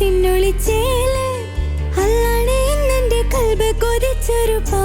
തിന്നൊളിച്ചേൽ അല്ലാണെ ഇന്നെന്റെ കൽബ് കൊതിച്ചൊരു പാ